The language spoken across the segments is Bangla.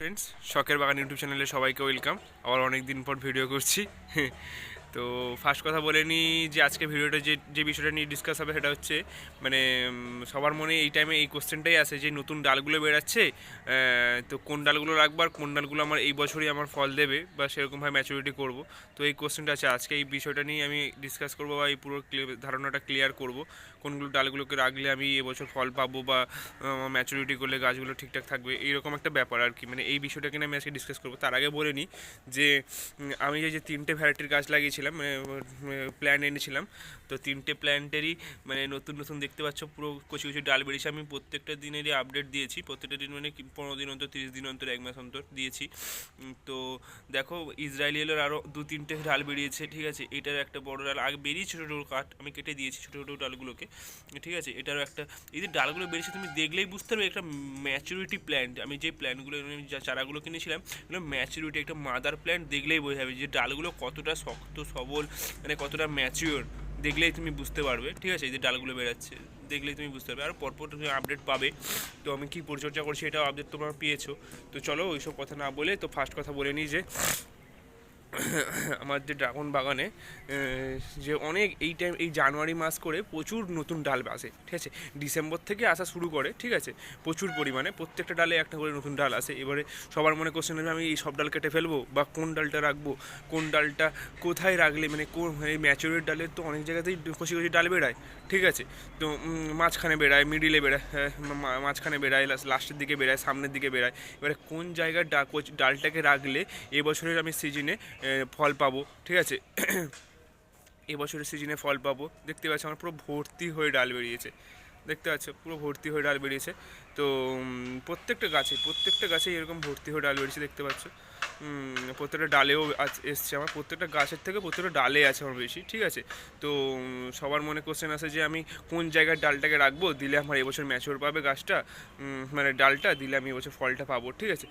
ফ্রেন্ডস শখের বাগান ইউটিউব চ্যানেলে সবাইকে ওয়েলকাম আবার অনেক দিন পর ভিডিও করছি। তো ফার্স্ট কথা বলে নিই যে আজকে ভিডিওটা যে যে বিষয়টা নিয়ে ডিসকাস হবে সেটা হচ্ছে মানে সবার মনে এই টাইমে এই কোশ্চেনটাই আসে যে নতুন ডালগুলো বেরাচ্ছে তো কোন ডালগুলো রাখব আর কোন ডালগুলো আমার এই বছরই আমার ফল দেবে বা সেরকমভাবে ম্যাচুরিটি করব। তো এই কোশ্চেনটা আছে। আজকে এই বিষয়টা নিয়ে আমি ডিসকাস করব বা এই পুরো ধারণাটা ক্লিয়ার করব, কোনগুলো ডালগুলোকে রাখলে আমি এবছর ফল পাবো বা ম্যাচুরিটি করলে গাছগুলো ঠিকঠাক থাকবে এইরকম একটা ব্যাপার আর কি। মানে এই বিষয়টাকে নিয়ে আমি আজকে ডিসকাস করব। তার আগে বলে নিই যে আমি যে তিনটে ভ্যারাইটির গাছ লাগিয়েছিলাম মানে প্ল্যান এনেছিলাম। তো তিনটে প্ল্যান্টেরই মানে নতুন নতুন দেখতে পাচ্ছ, পুরো কচি কচি ডাল বেরিয়েছে। আমি প্রত্যেকটা দিনেরই আপডেট দিয়েছি। প্রত্যেকটা দিন মানে পনেরো দিন অন্তর, তিরিশ দিন অন্তর, এক মাস অন্তর দিয়েছি। তো দেখো, ইসরায়েলের আরও দু, তিনটে ডাল বেরিয়েছে, ঠিক আছে? এটার একটা বড় ডাল, আগে বেরিয়ে ছোটো ছোটো কাঠ, আমি কেটে দিয়েছি ছোটো ছোটো ডালগুলোকে, ঠিক আছে? এটারও একটা, এই যে ডালগুলো বেরিয়েছে, তুমি দেখলেই বুঝতে পারবে, একটা ম্যাচুরিটি প্ল্যান্ট আমি যে প্ল্যান্টগুলো যা চারাগুলো কিনেছিলাম, এগুলো ম্যাচুরিটি একটা মাদার প্ল্যান্ট দেখলেই বোঝা যাবে যে ডালগুলো কতটা শক্ত সবল মানে কতটা ম্যাচিওর দেখলেই তুমি বুঝতে পারবে। ঠিক আছে? এই যে ডালগুলো বেরাচ্ছে, দেখলেই তুমি বুঝতে পারবে। আর পরপর তুমি আপডেট পাবে। তো আমি কী পরিচর্যা করছি এটাও আপডেট তোমরা পেয়েছ। তো চলো ওইসব কথা না বলে তো ফার্স্ট কথা বলে নিই যে আমার যে ড্রাগন বাগানে যে অনেক এই টাইম এই জানুয়ারি মাস করে প্রচুর নতুন ডাল আসে ঠিক আছে? ডিসেম্বর থেকে আসা শুরু করে ঠিক আছে? প্রচুর পরিমাণে প্রত্যেকটা ডালে একটা করে নতুন ডাল আসে। এবারে সবার মনে কোশ্চেন হবে আমি এই সব ডাল কেটে ফেলব? বা কোন ডালটা রাখব? কোন ডালটা কোথায় রাখলে? মানে কোন এই ম্যাচুরের ডালের তো অনেক জায়গাতেই কষি কষি ডাল বেড়ায় ঠিক আছে? তো মাঝখানে বেড়ায় মিডিলে বেড়ায় হ্যাঁ, মাঝখানে বেড়ায় লাস্টের দিকে বেড়ায় সামনের দিকে বেড়ায়। এবারে কোন জায়গার ডা ডালটাকে রাখলে এবছরের আমি সিজনে ফল পাবো, ঠিক আছে? এবছরের সিজনে ফল পাবো। দেখতে পাচ্ছ আমার পুরো ভর্তি হয়ে ডাল বেরিয়েছে। দেখতে পাচ্ছ, পুরো ভর্তি হয়ে ডাল বেরিয়েছে। তো প্রত্যেকটা গাছে প্রত্যেকটা গাছে এরকম ভর্তি হয়ে ডাল বেরিয়েছে, দেখতে পাচ্ছ। প্রত্যেকটা ডালেও এসছে আমার। প্রত্যেকটা গাছের থেকে প্রত্যেকটা ডালে আছে আমার বেশি, ঠিক আছে? তো সবার মনে কোশ্চেন আছে যে আমি কোন জায়গার ডালটাকে রাখব? দিলে আমার এবছর ম্যাচিওর পাবে গাছটা? মানে ডালটা? দিলে আমি এবছর ফলটা পাবো, ঠিক আছে?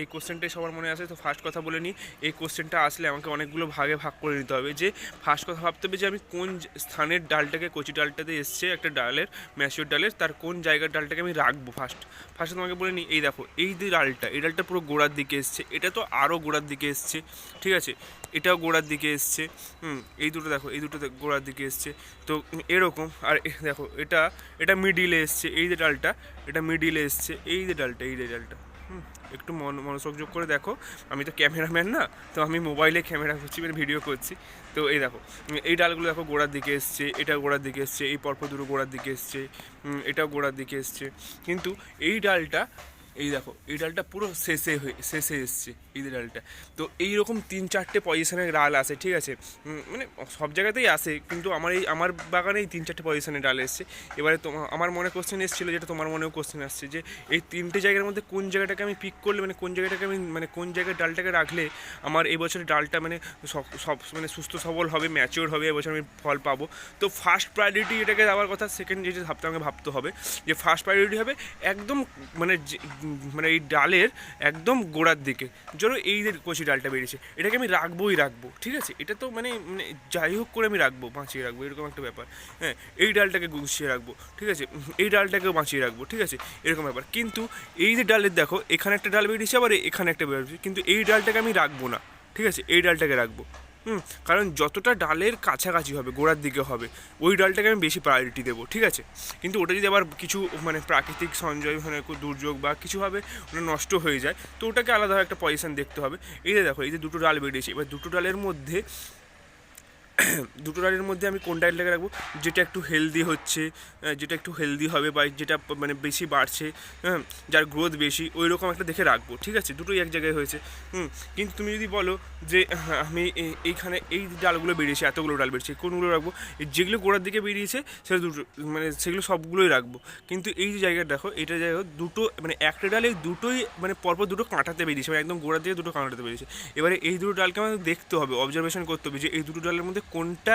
এই কোশ্চেনটাই সবার মনে আছে তো ফার্স্ট কথা বলে নিই, এই কোশ্চেনটা আসলে আমাকে অনেকগুলো ভাগে ভাগ করে নিতে হবে যে ফার্স্ট কথা ভাবতে হবে যে আমি কোন স্থানের ডালটাকে, কচি ডালটাতে এসছে একটা ডালের ম্যাচিওর ডালের, তার কোন জায়গার ডালটাকে আমি রাখব ফার্স্ট ফার্স্ট তোমাকে বলে নিই, এই দেখো, এই যে ডালটা, এই ডালটা পুরো গোড়ার দিকে এসছে। এটা তো আরও গোড়ার দিকে এসছে, ঠিক আছে? এটাও গোড়ার দিকে এসছে, হুম, এই দুটো দেখো, এই দুটো গোড়ার দিকে এসছে। তো এরকম, আর দেখো, এটা এটা মিডিলে এসছে, এই যে ডালটা, এটা মিডিলে এসছে, এই যে ডালটা, এই যে ডালটা, হুম, একটু মন মনোসংযোগ করে দেখো। আমি তো ক্যামেরাম্যান না, তো আমি মোবাইলে ক্যামেরা করছি মানে ভিডিও করছি। তো এই দেখো এই ডালগুলো দেখো গোড়ার দিকে এসছে, এটা গোড়ার দিকে এসছে, এই পরপর দুটো গোড়ার দিকে এসছে এটাও গোড়ার দিকে এসছে। কিন্তু এই ডালটা এই দেখো, এই ডালটা পুরো শেষে হয়ে, শেষে এসছে, এই ডালটা। তো এইরকম তিন চারটে পজিশনের ডাল আসে ঠিক আছে? মানে সব জায়গাতেই আসে, কিন্তু আমার এই, আমার বাগানে এই তিন চারটে পজিশনের ডাল এসছে। এবারে তোমার আমার মনে কোশ্চেন এসেছিল, যেটা তোমার মনেও কোশ্চেন আসছে, যে এই তিনটে জায়গার মধ্যে কোন জায়গাটাকে আমি পিক করলে মানে কোন জায়গাটাকে আমি মানে কোন জায়গায় ডালটাকে রাখলে আমার এই বছর ডালটা মানে সব- মানে সুস্থ, সবল হবে ম্যাচিওর হবে, এবছর আমি ফল পাবো। তো ফার্স্ট প্রায়োরিটি এটাকে দেওয়ার কথা সেকেন্ড যেটা ভাবতে আমাকে ভাবতে হবে, যে ফার্স্ট প্রায়োরিটি হবে একদম মানে মানে এই ডালের একদম গোড়ার দিকে। ধরো এই যে কচি ডালটা বেরিয়েছে, এটাকে আমি রাখবোই রাখব, ঠিক আছে? এটা তো মানে মানে যাই হোক করে আমি রাখব, বাঁচিয়ে রাখব, এরকম একটা ব্যাপার। হ্যাঁ এই ডালটাকে গুছিয়ে রাখব, ঠিক আছে? এই ডালটাকেও বাঁচিয়ে রাখব, ঠিক আছে? এরকম ব্যাপার। কিন্তু এই যে ডালের দেখো, এখানে একটা ডাল বেরিয়েছে, আবার এখানে একটা বেরিয়েছে, কিন্তু এই ডালটাকে আমি রাখব না, ঠিক আছে? এই ডালটাকে রাখব। হুম, কারণ যতটা ডালের কাছাকাছি হবে, গোড়ার দিকে হবে, ওই ডালটাকে আমি বেশি প্রায়োরিটি দেবো, ঠিক আছে? কিন্তু ওটা যদি আবার কিছু মানে প্রাকৃতিক সঞ্জয় মানে দুর্যোগ বা কিছুভাবে ওটা নষ্ট হয়ে যায়, তো ওটাকে আলাদা একটা পজিশন দেখতে হবে। এই যে দেখো, এই যে দুটো ডাল বেরিয়েছে, এবার দুটো ডালের মধ্যে দুটো ডালের মধ্যে আমি কোন ডালটাকে রাখব? যেটা একটু হেলদি হচ্ছে যেটা একটু হেলদি হবে বা যেটা মানে বেশি বাড়ছে হ্যাঁ যার গ্রোথ বেশি ওই রকম একটা দেখে রাখব, ঠিক আছে? দুটোই এক জায়গায় হয়েছে, হুম। কিন্তু তুমি যদি বলো যে আমি এইখানে এই ডালগুলো বেরিয়েছে, এতগুলো ডাল বেরিয়েছে, কোনগুলো রাখব? যেগুলো গোড়ার দিকে বেরিয়েছে সেটা দুটো মানে সেগুলো সবগুলোই রাখব। কিন্তু এই যে জায়গাটা দেখো, এটা জায়গা দুটো মানে একটা ডালে দুটোই মানে পরপর দুটো কাঁটাতে বেরিয়েছে মানে একদম গোড়ার দিকে দুটো কাঁটাতে বেরিয়েছে। এবারে এই দুটো ডালকে আমাদের দেখতে হবে অবজারভেশন করতে হবে যে এই দুটো ডালের মধ্যে কোনটা?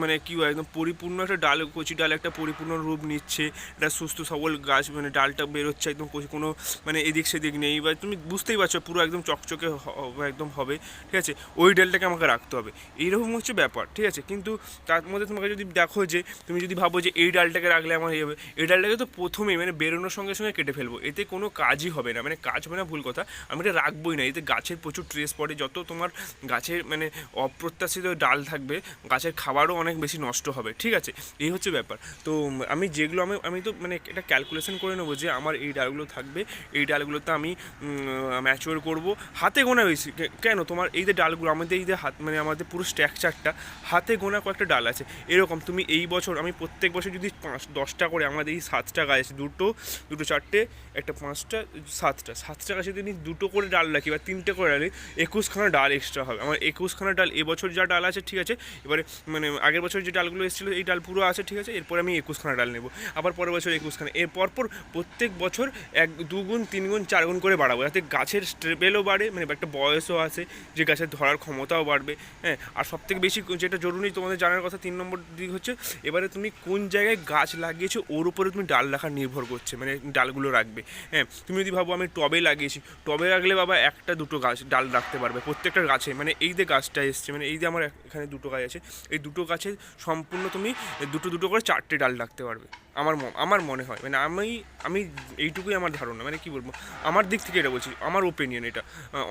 মানে কী হয়, একদম পরিপূর্ণ একটা ডাল, কচি ডাল একটা পরিপূর্ণ রূপ নিচ্ছে। একটা সুস্থ সবল গাছ মানে ডালটা বেরোচ্ছে একদম কচি, কোনো মানে এদিক সেদিক নেই। বা তুমি বুঝতেই পারছ, পুরো একদম চকচকে একদম হবে, ঠিক আছে? ওই ডালটাকে আমাকে রাখতে হবে। এইরকম হচ্ছে ব্যাপার, ঠিক আছে? কিন্তু তার মধ্যে তোমাকে যদি দেখো যে, তুমি যদি ভাবো যে এই ডালটাকে রাখলে আমার এই হবে এই ডালটাকে তো প্রথমেই মানে বেরোনোর সঙ্গে সঙ্গে কেটে ফেলব। এতে কোনো কাজই হবে না। মানে কাজ হবে না, ভুল কথা। আমি এটা রাখবোই না। এতে গাছের প্রচুর ট্রেস পড়ে। যত তোমার গাছের মানে অপ্রত্যাশিত ডাল থাকবে গাছের খাবারও অনেক বেশি নষ্ট হবে, ঠিক আছে? এই হচ্ছে ব্যাপার। তো আমি যেগুলো আমি আমি তো মানে এটা ক্যালকুলেশন করে নেব যে আমার এই ডালগুলো থাকবে, এই ডালগুলোতে আমি ম্যাচিওর করব। হাতে গোনা বেশি কেন? তোমার এই যে ডালগুলো, আমাদের এই যে হাত মানে আমাদের পুরো স্ট্রাকচারটা হাতে গোনা কয়েকটা ডাল আছে। এরকম তুমি এই বছর, আমি প্রত্যেক বছর যদি পাঁচ, দশটা করে আমাদের এই সাতটা গাছ, দুটো দুটো চারটে, একটা পাঁচটা, সাতটা সাতটা গাছে যদি দুটো করে ডাল রাখি বা তিনটে করে ডালি একুশখানা ডাল এক্সট্রা হবে। আমার একুশখানা ডাল এবছর যা ডাল আছে, ঠিক আছে এবারে মানে আগের বছর যে ডালগুলো এসেছিল, এই ডাল পুরো আছে, ঠিক আছে? এরপর আমি একুশখানা ডাল নেব। আবার পরের বছর একুশখানা। এর পরপর প্রত্যেক বছর এক, দুগুণ তিন গুণ চার গুণ করে বাড়াবো। যাতে গাছের স্টেবেলও বাড়ে মানে একটা বয়সও আছে, যে গাছের ধরার ক্ষমতাও বাড়বে। হ্যাঁ আর সব থেকে বেশি যেটা জরুরি তোমাদের জানার কথা, তিন নম্বর দিক হচ্ছে, এবারে তুমি কোন জায়গায় গাছ লাগিয়েছো, ওর উপরে তুমি ডাল রাখা নির্ভর করছে মানে ডালগুলো রাখবে। হ্যাঁ তুমি যদি ভাবো আমি টবে লাগিয়েছি, টবে রাখলে বাবা একটা দুটো গাছ ডাল রাখতে পারবে প্রত্যেকটা গাছে। মানে এই যে গাছটা এসছে মানে এই যে আমার এখানে দুটো গাছ আছে এই দুটো গাছে সম্পূর্ণ তুমি দুটো দুটো করে চারটে ডাল রাখতে পারবে। আমার আমার মনে হয় মানে আমি আমি এইটুকুই আমার ধারণা মানে কি বলব, আমার দিক থেকে এটা বলছি, আমার ওপিনিয়ন এটা।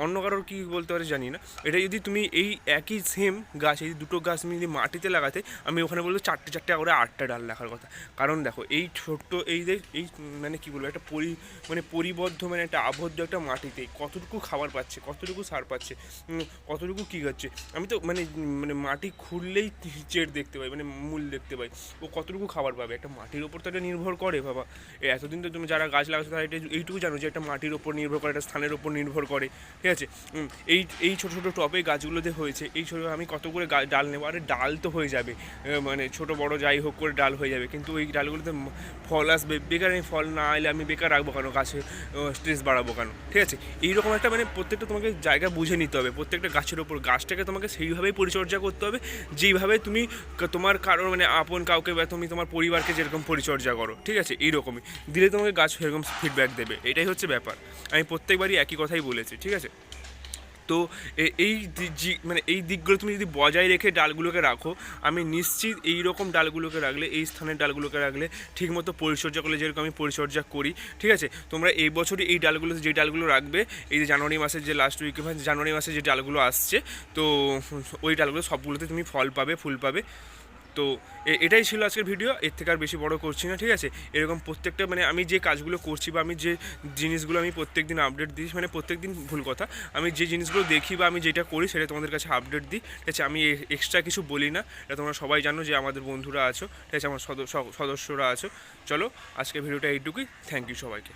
অন্য কারোর কী বলতে পারে জানি না। এটা যদি তুমি এই একই সেম গাছ, এই দুটো গাছ তুমি যদি মাটিতে লাগাতে, আমি ওখানে বলব চারটে চারটে করে আটটা ডাল রাখার কথা। কারণ দেখো, এই ছোট্ট, এই যে, এই মানে কী বলব, একটা পরি মানে পরিবদ্ধ মানে একটা আবদ্ধ একটা মাটিতে কতটুকু খাবার পাচ্ছে, কতটুকু সার পাচ্ছে কতটুকু কী হচ্ছে, আমি তো মানে মানে মাটি খুললেই চেট দেখতে পাই মানে মূল দেখতে পাই, ও কতটুকু খাবার পাবে, একটা মাটির ওপর তো এটা নির্ভর করে, বাবা। এতদিন তো তুমি যারা গাছ লাগাচ্ছো তারা এটা এইটুকু জানো যে একটা মাটির ওপর নির্ভর করে, একটা স্থানের ওপর নির্ভর করে, ঠিক আছে? এই এই ছোটো ছোটো টবে গাছগুলোতে হয়েছে, এই ছোটো, আমি কত করে ডাল নেব? আরে, ডাল তো হয়ে যাবে। মানে ছোট, বড় যাই হোক করে ডাল হয়ে যাবে, কিন্তু ওই ডালগুলোতে ফল আসবে। বেকার আমি ফল না এলে আমি বেকার রাখব কেন? গাছে স্ট্রেস বাড়াবো কেন? ঠিক আছে? এইরকম একটা মানে প্রত্যেকটা তোমাকে জায়গা বুঝে নিতে হবে। প্রত্যেকটা গাছের ওপর, গাছটাকে তোমাকে সেইভাবেই পরিচর্যা করতে হবে, যেইভাবে তুমি তোমার কারোর মানে আপন কাউকে বা তুমি তোমার পরিবারকে যেরকম পরিচর্যা করো, ঠিক আছে? এইরকমই। দিলে তোমাকে গাছ সেরকম ফিডব্যাক দেবে। এটাই হচ্ছে ব্যাপার। আমি প্রত্যেকবারই একই কথাই বলেছি, ঠিক আছে? তো এই মানে এই দিকগুলো তুমি যদি বজায় রেখে ডালগুলোকে রাখো, আমি নিশ্চিত এই রকম ডালগুলোকে রাখলে, এই স্থানের ডালগুলোকে রাখলে ঠিকমতো পরিচর্যা করলে, যেরকম আমি পরিচর্যা করি, ঠিক আছে? তোমরা এই বছরই এই ডালগুলো, যে ডালগুলো রাখবে, এই যে জানুয়ারি মাসের যে লাস্ট উইকে বা জানুয়ারি মাসে যে ডালগুলো আসছে, তো ওই ডালগুলো সবগুলোতে তুমি ফল পাবে, ফুল পাবে। তো এটাই ছিল আজকের ভিডিও এর থেকে আর বেশি বড় করছি না, ঠিক আছে? এরকম প্রত্যেকটা মানে আমি যে কাজগুলো করছি বা আমি যে জিনিসগুলো আমি প্রত্যেক দিন আপডেট দিই মানে প্রত্যেক দিন ভুল কথা, আমি যে জিনিসগুলো দেখি বা আমি যেটা করি সেটা তোমাদের কাছে আপডেট দিই। ঠিক আছে, আমি এক্সট্রা কিছু বলি না, এটা তোমরা সবাই জানো যে আমাদের বন্ধুরা আছো, ঠিক আছে, আমার সদস্য সদস্যরা আছো। চলো, আজকের ভিডিওটা এইটুকুই। থ্যাংক ইউ সবাইকে।